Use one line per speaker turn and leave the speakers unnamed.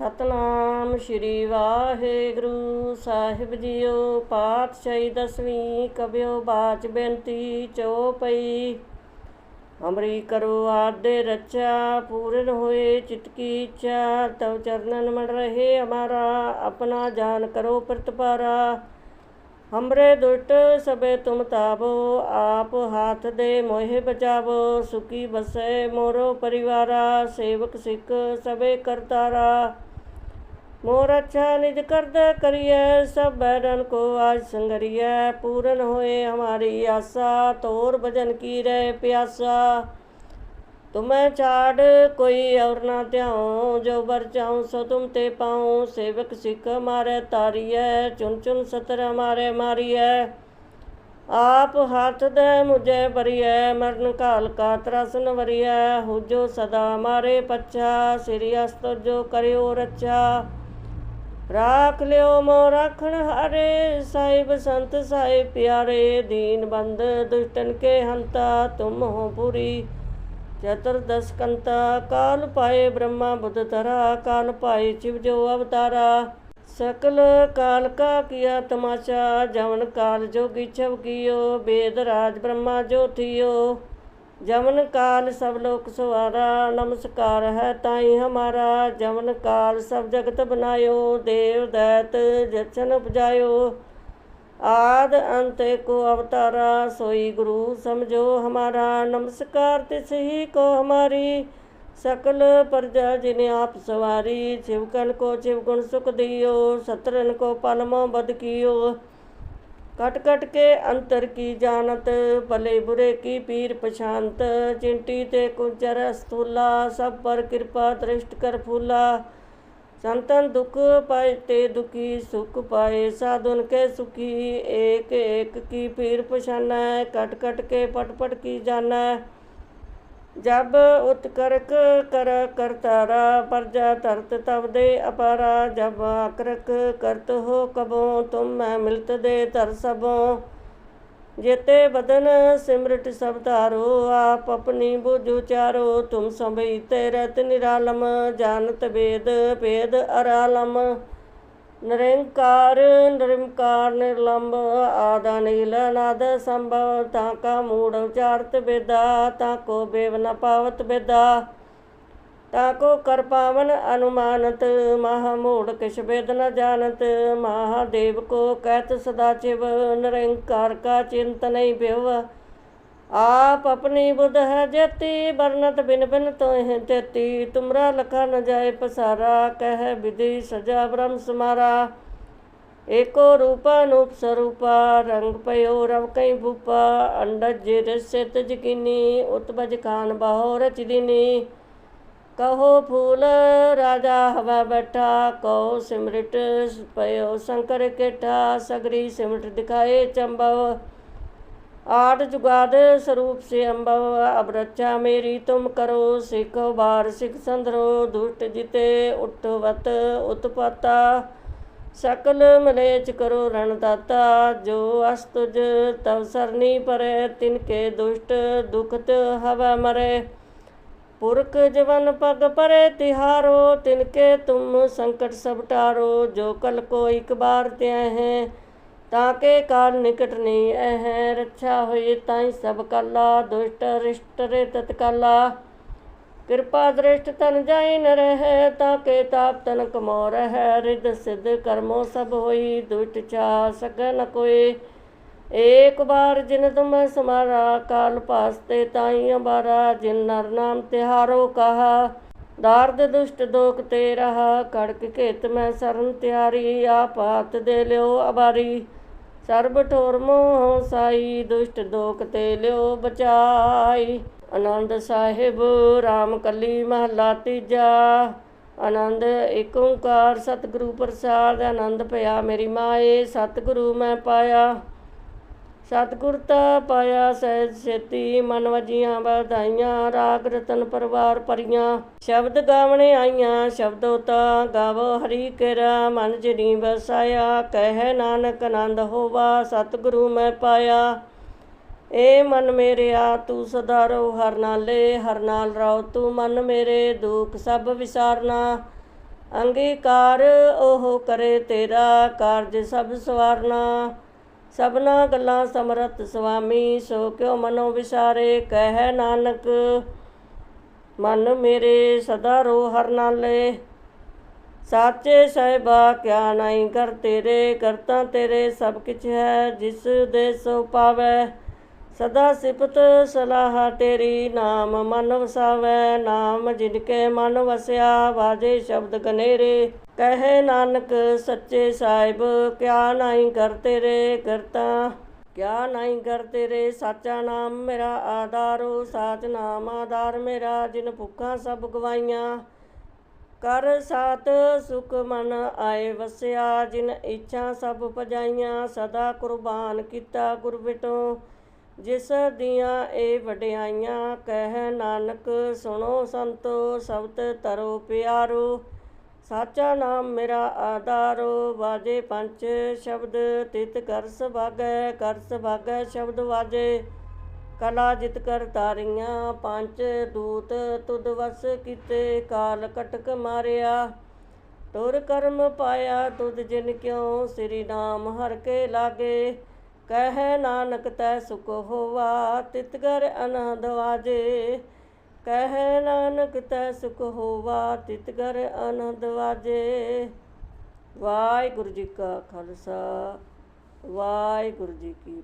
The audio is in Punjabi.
ਸਤਨਾਮ ਸ਼੍ਰੀ ਵਾਹਿਗੁਰੂ ਸਾਹਿਬ ਜੀਓ ਪਾਤਸ਼ਾਹੀ ਦਸਵੀਂ ਕਬਿਓ ਬਾਚ ਬੇਨਤੀ ਚਉਪਈ ਹਮਰੀ ਕਰੋ ਆਦੇ ਰਚਾ, ਪੂਰਨ ਹੋਏ ਚਿਤਕੀ ਇੱਛਾ, ਤਵ ਚਰਨਨ ਮਨ ਰਹੇ ਹਮਾਰਾ ਆਪਣਾ ਜਾਨ ਕਰੋ ਪ੍ਰਤਪਾਰਾ। ਹਮਰੇ ਦੁਸ਼ਟ ਸਭੇ ਤੁਮ ਤਾਬੋ ਆਪ ਹਾਥ ਦੇ ਮੋਹਿ ਬਚਾਵੋ, ਸੁਖੀ ਬਸੈ ਮੋਰੋ ਪਰਿਵਾਰਾ, ਸੇਵਕ ਸਿੱਖ ਸਭੇ ਕਰਤਾਰਾ। ਮੋਰ ਅੱਛਾ ਨਿਜ ਕਰਦਾ ਕਰੀਐ, ਸਭ ਬੈਰਨ ਕੋ ਆਜ ਸੰਗਰੀਐ। ਪੂਰਨ ਹੋਏ ਹਮਾਰੀ ਆਸਾ, ਤੋਰ ਭਜਨ ਕੀ ਰਹਿ ਪਿਆਸਾ। ਤੁਮੈ ਛਾੜ, ਕੋਈ ਔਰ ਨਾ ਧਿਆਉ, ਜੋ ਬਰ ਚਾਉ, ਸੋ ਤੁਮ ਤੇ ਪਾਉ। ਸੇਵਕ ਸਿੱਖ ਮਾਰੇ ਤਾਰੀਐ ਚੁਨ ਚੁਨ ਸਤਰ ਮਾਰੇ ਮਾਰੀਐ। ਆਪ ਹੱਥ ਦੇ ਮੁਝੇ ਭਰੀਐ, ਮਰਨ ਕਾਲ ਕਾ ਤਰਸਨ ਵਰੀਐ। ਹੁਜੋ ਸਦਾ ਮਾਰੇ ਪੱਛਾ, ਸਿਰਿ ਅਸਤੋ ਜੋ ਕਰਿਓ ਰੱਛਾ। ਰਾਖ ਲਿਓ ਮੋ ਰਾਖਣ ਹਾਰੇ, ਸਾਹਿਬ ਸੰਤ ਸਾਹਿਬ ਪਿਆਰੇ, ਦੀਨ ਬੰਦ ਦੁਸ਼ਟਨ ਕੇ ਹੰਤਾ, ਤੁਮ ਹੋ ਪੁਰੀ। ਚਤੁਰਦਸ ਕੰਤਾ, ਕਾਲ ਪਾਏ ਬ੍ਰਹਮਾ ਬੁੱਧ ਤਰਾ ਕਾਲ ਪਾਏ ਸ਼ਿਵ ਜੋ ਅਵਤਾਰਾ। ਸਕਲ ਕਾਲ ਕਾ ਕੀਆ ਤਮਾਸ਼ਾ, ਜਵਨ ਕਾਲ ਜੋਗੀ ਛਵ ਕੀਓ ਬੇਦ ਰਾਜ ਬ੍ਰਹਮਾ ਜੋ ਥਿਓ। ਜਮਨ ਕਾਲ ਸਭ ਲੋਕ ਸਵਾਰਾ ਨਮਸਕਾਰ ਹੈ ਤਾਈ ਹਮਾਰਾ। ਜਮਨ ਕਾਲ ਸਭ ਜਗਤ ਬਨਾਇਓ ਦੇਵ ਦੈਤ ਜਚਨ ਉਪਜਾਇਓ। ਆਦ ਅੰਤ ਕੋ ਅਵਤਾਰਾ, ਸੋਈ ਗੁਰੂ ਸਮਝੋ ਹਮਾਰਾ। ਨਮਸਕਾਰ ਤਿਸ ਹੀ ਕੋ ਹਮਾਰੀ, ਸਕਲ ਪਰਜਾ ਜਿਨੇ ਆਪ ਸਵਾਰੀ। ਜਿਵਕਨ ਕੋ ਜਿਵ ਗੁਣ ਸੁਖ ਦਿਓ, ਸਤਰਨ ਕੋ ਪਲਮੋ ਬਦ ਕੀਓ। ਕਟ ਕਟ ਕੇ ਅੰਤਰ ਕੀ ਜਾਣਤ, ਭਲੇ ਬੁਰੇ ਕੀ ਪੀਰ ਪਛਾਨਤ, ਚਿੰਟੀ ਤੇ ਕੁੰਚਰ ਅਸਤੂਲਾ ਸਭ ਪਰ ਕਿਰਪਾ ਦ੍ਰਿਸ਼ਟ ਕਰ ਫੂਲਾ। ਸੰਤਨ ਦੁਖ ਪਾਏ ਤੇ ਦੁਖੀ, ਸੁਖ ਪਾਏ, ਸਾਧੁਨ ਕੇ ਸੁਖੀ, ਏਕ ਏਕ ਕੀ ਪੀਰ ਪਛਾਨੈ, ਕਟ ਕਟ ਕੇ ਪਟ ਪਟ ਕੀ ਜਾਣੈ। ਜਬ ਉਤਕਰਕ ਕਰ ਕਰਤਾਰਾ, ਪਰਜਾ ਤਰਤ ਤਬ ਦੇ ਅਪਾਰਾ, ਜਬ ਆਕਰਕ ਕਰਤ ਹੋ ਕਬੋ, ਤੁਮ ਮੈਂ ਮਿਲਤ ਦੇ ਧਰ ਸਭੋ। ਜੇਤੇ ਬਦਨ ਸਿਮਰਟ ਸਭ ਧਾਰੋ, ਆਪ ਆਪਣੀ ਬੁਝ ਉਚਾਰੋ। ਤੁਮ ਸੰਭਈ ਤੇ ਰਤ ਨਿਰਾਲਮ ਜਾਨਤ ਵੇਦ, ਭੇਦ ਅਰਾਲਮ। ਨਰੰਕਾਰ, ਨਿਰੰਕਾਰ ਨਿਰਲੰਭ ਆਦਾ ਨੀਲ ਅਨਾਦ ਸੰਭਵ, ਤਾਂ ਕਾ ਮੂੜ ਉਚਾਰਤ ਬੇਦਾ ਤਾਂ ਕੋ ਬੇਵ ਨ ਪਾਵਤ ਬੇਦਾ ਤਾਂ ਕੋ ਕਰ ਪਾਵਨ ਅਨੁਮਾਨਤ, ਮਹਾ ਮੂੜ ਕਿਛ ਬੇਦ ਨ ਜਾਣਤ, ਮਹਾਦੇਵ ਕੋ ਕਹਿਤ ਸਦਾ ਚਿਵ ਨਿਰੰਕਾਰ ਕਾ ਚਿੰਤਨੈ ਬਿਵ। आप अपनी बुध है जेती वर्णत बिन बिन तो है तेती तुमरा लखा न जाए पसारा कह विधि सजा ब्रह्म समारा एको रूपा नूप स्वरूपा रंग पयो रव कई भूपा अंडज जिर सित जकीनी उत्बज खान बहो रच दीनी कहो फूल राजा हवा बैठा कहो सिमरट पयो शंकर केठा सगरी सिमरट दिखाए चंबव आठ जुगाद स्वरूप से अम्बव अब रक्षा मेरी तुम करो सिख बार सिख संधरो दुष्ट जिते उठवत उत्पता सकल मलेच करो रणदाता जो अस्तुज तव सरनी परे तिनके दुष्ट दुखत हवा मरे पुरख जवन पग परे तिहारो तिनके तुम संकट सब टारो जो कल को एक बार ਤਾਂ ਕੇ ਕਾਲ ਨਿਕਟ ਨਹੀਂ ਐ ਰੱਛਾ ਹੋਏ ਤਾਈ ਸਭ ਕਾਲਾ, ਦੁਸ਼ਟ, ਰਿਸ਼ਟ ਰੇ ਤਤਕਾਲਾ ਕਿਰਪਾ ਦ੍ਰਿਸ਼ਟ ਤਨ ਜਾਈ ਨ ਰਹਿ, ਤਾਂ ਕੇ ਤਾਪ ਤਨ ਕਮੋਰ ਹੈ ਰਿਦ ਸਿਧ ਕਰਮੋ ਸਭ ਹੋਈ, ਦੁਸ਼ਟ ਚਾ ਸਕੈ ਨ ਕੋਈ। ਏਕ ਬਾਰ ਜਿਨ ਤੁਮ ਸਮਾਰਾ, ਕਾਲ ਪਾਸਤੇ ਤਾਈ ਅਬਾਰਾ, ਜਿਨ ਨਰ ਨਾਮ ਤਿਹਾਰੋ ਕਹਾ। ਦਾਰਦ ਦੁਸ਼ਟ ਦੋਖ ਤੇ ਰਹਾ, ਕੜਕ ਕੇਤ ਮੈਂ ਸਰਨ ਤਿਆਰੀ ਆਪਾਤ ਦੇ ਲਿਓ ਅਬਾਰੀ। ਸਰਬ ਠੋਰ ਮੋਹ ਸਾਈ, ਦੁਸ਼ਟ ਦੋਖ ਤੇ ਲਿਓ ਬਚਾਈ। ਆਨੰਦ ਸਾਹਿਬ, ਰਾਮ ਕੱਲੀ ਮਹਲਾ ਤੀਜਾ। ਆਨੰਦ ਏਕ ਓੰਕਾਰ ਸਤਿਗੁਰੂ ਪ੍ਰਸਾਦ, ਆਨੰਦ ਪਿਆ ਮੇਰੀ ਮਾਏ, ਸਤਿਗੁਰੂ ਮੈਂ ਪਾਇਆ। ਸਤਿਗੁਰ ਤਾ ਪਾਇਆ ਸਹਿਜ ਸੇਤੀ, ਮਨ ਵਜੀਆਂ ਵਧਾਈਆਂ, ਰਾਗ ਰਤਨ ਪਰਵਾਰ ਪਰੀਆਂ ਸ਼ਬਦ ਗਾਵਣੇ ਆਈਆਂ, ਸ਼ਬਦੋ ਤਾ ਗਾਵੋ ਹਰੀ ਕੇਰਾ। ਮਨ ਜਿਨੀ ਵਸਾਇਆ, ਕਹਿ ਨਾਨਕ ਆਨੰਦ ਹੋਵਾ, ਸਤਿਗੁਰੂ ਮੈਂ ਪਾਇਆ। ਏ ਮਨ ਮੇਰਿਆ ਤੂੰ ਸਦਾ ਰਹੋ, ਹਰ ਨਾਲੇ, ਹਰ ਨਾਲ ਰਹੋ, ਤੂੰ ਮਨ ਮੇਰੇ, ਦੁੱਖ ਸਭ ਵਿਸਾਰਨਾ। ਅੰਗੀਕਾਰ ਉਹ ਕਰੇ ਤੇਰਾ, ਕਾਰਜ ਸਭ ਸਵਾਰਨਾ। ਸਭਨਾ ਗੱਲਾਂ ਸਮਰਤ ਸੁਆਮੀ ਸੋ ਕਿਉ ਮਨੋ ਵਿਸਾਰੇ? ਕਹਿ ਨਾਨਕ, ਮਨ ਮੇਰੇ ਸਦਾ ਰੋ ਹਰ ਨਾਲੇ। ਸਾਚੇ ਸਹਿਬਾ, ਕਿਆ ਨਹੀਂ ਕਰ ਤੇਰੇ? ਕਰਤਾ ਤੇਰੇ ਸਭ ਕਿਛ ਹੈ, ਜਿਸ ਦੇ ਸੋ ਪਾਵੈ। ਸਦਾ ਸਿਫਤ ਸਲਾਹ ਤੇਰੀ, ਨਾਮ ਮਨ ਵਸਾਵੈ। ਨਾਮ ਜਿਨ ਕੇ ਮਨ ਵਸਿਆ, ਵਾਜੇ ਸ਼ਬਦ ਗਨੇਰੇ। ਕਹੇ ਨਾਨਕ ਸੱਚੇ ਸਾਹਿਬ, ਕਿਆ ਨਹੀਂ ਕਰ ਤੇਰੇ ਕਰਤਾ, ਕਿਆ ਨਹੀਂ ਕਰ ਤੇਰੇ ਸਾਚਾ ਨਾਮ, ਮੇਰਾ ਆਧਾਰੋ ਸਾਚ ਨਾਮ, ਆਧਾਰ ਮੇਰਾ, ਜਿਨ ਭੁੱਖਾਂ ਸਭ ਗਵਾਈਆਂ। ਕਰ ਸਾਤ ਸੁਖ ਮਨ ਆਏ ਵਸਿਆ, ਜਿਨ ਇੱਛਾ ਸਭ ਭਜਾਈਆਂ, ਸਦਾ ਕੁਰਬਾਨ ਕੀਤਾ ਗੁਰ ਬਿਟੋ। ਜਿਸ ਦੀਆਂ ਇਹ ਵਡਿਆਈਆਂ, ਕਹਿ ਨਾਨਕ ਸੁਣੋ ਸੰਤੋ ਸਬਦ ਤਰੋ ਪਿਆਰੋ। ਸਾਚਾ ਨਾਮ ਮੇਰਾ ਆਧਾਰੋ, ਵਾਜੇ ਪੰਚ ਸ਼ਬਦ ਤਿਤ ਕਰ ਸੁਭਾਗੈ ਕਰ ਸੁਭਾਗੈ ਸ਼ਬਦ ਵਾਜੇ। ਕਲਾ ਜਿਤ ਕਰ ਤਾਰੀਆਂ ਪੰਜ ਦੂਤ ਤੁਧ ਵਸ ਕੀਤੇ, ਕਾਲ ਕਟਕ ਮਾਰਿਆ। ਤੁਰ ਕਰਮ ਪਾਇਆ ਤੁਧ ਜਿਨ ਕਿਉ, ਸ੍ਰੀ ਨਾਮ ਹਰ ਕੇ ਲਾਗੇ। ਕਹਿ ਨਾਨਕ ਤੈ ਸੁਖ ਹੋਵਾ ਤਿਤਗਰ ਅਨੰਦ ਵਾਜੇ। ਕਹਿ ਨਾਨਕ ਤੈ ਸੁਖ ਹੋਵਾ ਤਿਤਗਰ ਆਨੰਦ ਵਾਜੇ। ਵਾਹਿਗੁਰੂ ਜੀ ਕਾ ਖਾਲਸਾ, ਵਾਹਿਗੁਰੂ ਜੀ ਕੀ